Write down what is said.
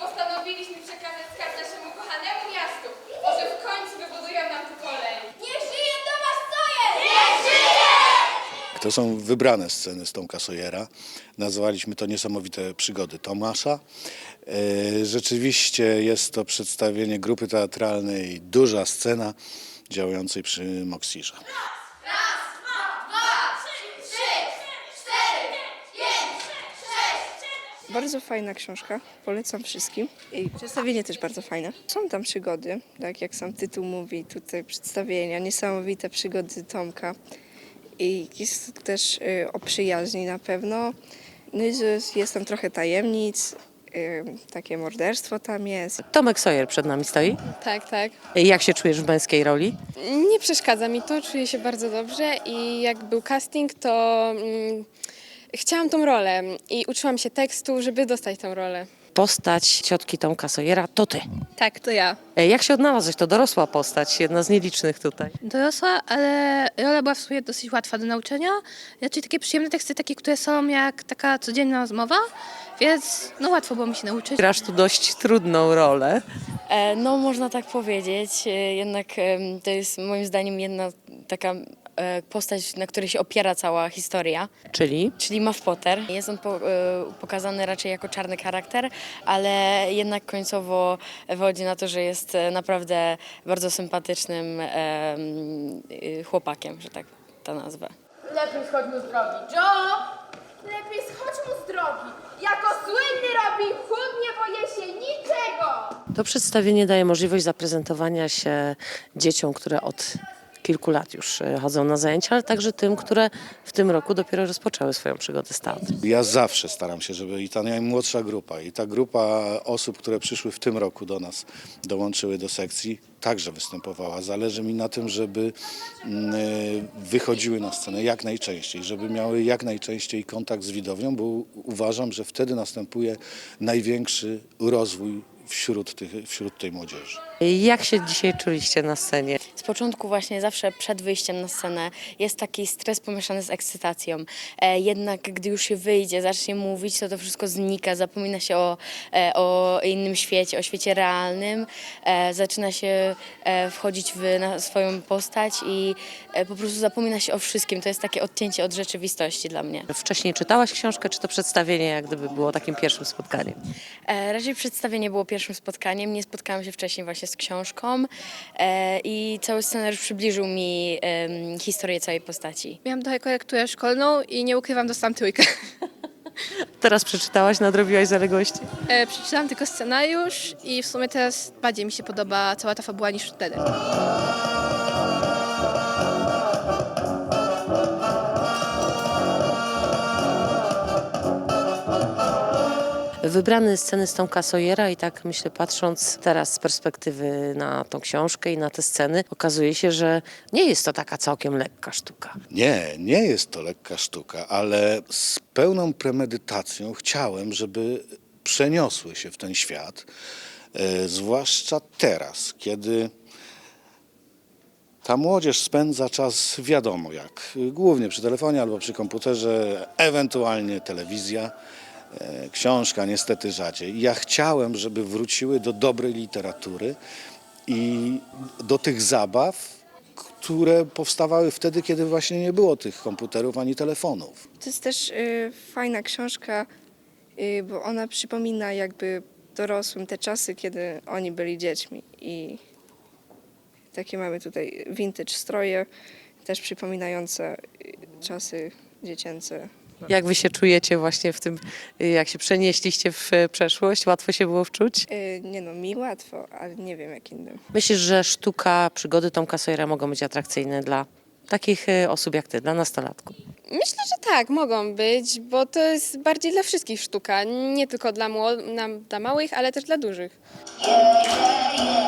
postanowiliśmy przekazać skarb naszemu kochanemu miastu. Może w końcu wybudują nam tu kolej. Niech żyje Tomasz Sawyer! Niech żyje! To są wybrane sceny z Tomka Sawyera. Nazwaliśmy to Niesamowite przygody Tomasza. E, Rzeczywiście jest to przedstawienie grupy teatralnej, duża scena działającej przy Moksirze. Bardzo fajna książka, polecam wszystkim. I przedstawienie też bardzo fajne. Są tam przygody, tak jak sam tytuł mówi, tutaj przedstawienia, niesamowite przygody Tomka. I jest też y, o przyjaźni na pewno. No i jest tam trochę tajemnic, y, takie morderstwo tam jest. Tomek Sawyer przed nami stoi. Tak, tak. Jak się czujesz w męskiej roli? Nie przeszkadza mi to, czuję się bardzo dobrze i jak był casting, to mm, chciałam tą rolę i uczyłam się tekstu, żeby dostać tą rolę. Postać ciotki Tomka Sawyera to ty. Tak, to ja. E, Jak się odnalazłeś? To dorosła postać, jedna z nielicznych tutaj. Dorosła, ale rola była w sumie dosyć łatwa do nauczenia. Raczej takie przyjemne teksty, takie, które są jak taka codzienna rozmowa, więc no łatwo było mi się nauczyć. Grasz tu dość trudną rolę. E, No, można tak powiedzieć. E, Jednak em, to jest moim zdaniem jedna taka e, postać, na której się opiera cała historia, Czyli czyli Muff Potter. Jest on po, e, pokazany raczej jako czarny charakter, ale jednak końcowo wychodzi na to, że jest e, naprawdę bardzo sympatycznym em, y, chłopakiem, że tak to nazwę. Lepiej schodź mu z drogi. Joe! Lepiej schodź mu z drogi. Jako słynny Robin Hood nie boję się niczego! to przedstawienie daje możliwość zaprezentowania się dzieciom, które od kilku lat już e, chodzą na zajęcia, ale także tym, które w tym roku dopiero rozpoczęły swoją przygodę z teatrem. Ja zawsze staram się, żeby i ta najmłodsza grupa, i ta grupa osób, które przyszły w tym roku do nas, dołączyły do sekcji, także występowała. Zależy mi na tym, żeby mm, y, wychodziły na scenę jak najczęściej, żeby miały jak najczęściej kontakt z widownią, bo uważam, że wtedy następuje największy rozwój wśród, tych, wśród tej młodzieży. Jak się dzisiaj czuliście na scenie? Początku właśnie zawsze przed wyjściem na scenę jest taki stres pomieszany z ekscytacją. E, jednak gdy już się wyjdzie, zacznie mówić, to to wszystko znika, zapomina się o, e, o innym świecie, o świecie realnym, e, zaczyna się e, wchodzić w na swoją postać i e, po prostu zapomina się o wszystkim. To jest takie odcięcie od rzeczywistości dla mnie. Wcześniej czytałaś książkę, czy to przedstawienie jak gdyby było takim pierwszym spotkaniem? E, raczej przedstawienie było pierwszym spotkaniem. Nie spotkałam się wcześniej właśnie z książką e, i cały scenariusz przybliżył mi em, historię całej postaci. Miałam trochę korekturę szkolną i nie ukrywam, dostałam trójkę. Teraz przeczytałaś, nadrobiłaś zaległości? E, przeczytałam tylko scenariusz i w sumie teraz bardziej mi się podoba cała ta fabuła niż wtedy. Wybrane sceny z Tomka Sawyera i tak myślę, patrząc teraz z perspektywy na tą książkę i na te sceny, okazuje się, że nie jest to taka całkiem lekka sztuka. Nie, nie jest to lekka sztuka, ale z pełną premedytacją chciałem, żeby przeniosły się w ten świat, e, zwłaszcza teraz, kiedy ta młodzież spędza czas wiadomo jak, głównie przy telefonie albo przy komputerze, ewentualnie telewizja, książka niestety rzadziej. Ja chciałem, żeby wróciły do dobrej literatury i do tych zabaw, które powstawały wtedy, kiedy właśnie nie było tych komputerów ani telefonów. To jest też y, fajna książka, y, bo ona przypomina jakby dorosłym te czasy, kiedy oni byli dziećmi i takie mamy tutaj vintage stroje, też przypominające y, czasy dziecięce. Jak wy się czujecie właśnie w tym, jak się przenieśliście w e, przeszłość? Łatwo się było wczuć? Y, Nie no, mi łatwo, ale nie wiem jak innym. Myślisz, że sztuka, przygody Tomka Sawyera mogą być atrakcyjne dla takich e, osób jak ty, dla nastolatków? Myślę, że tak, mogą być, bo to jest bardziej dla wszystkich sztuka, nie tylko dla, mło- na, dla małych, ale też dla dużych. Yeah, yeah, yeah.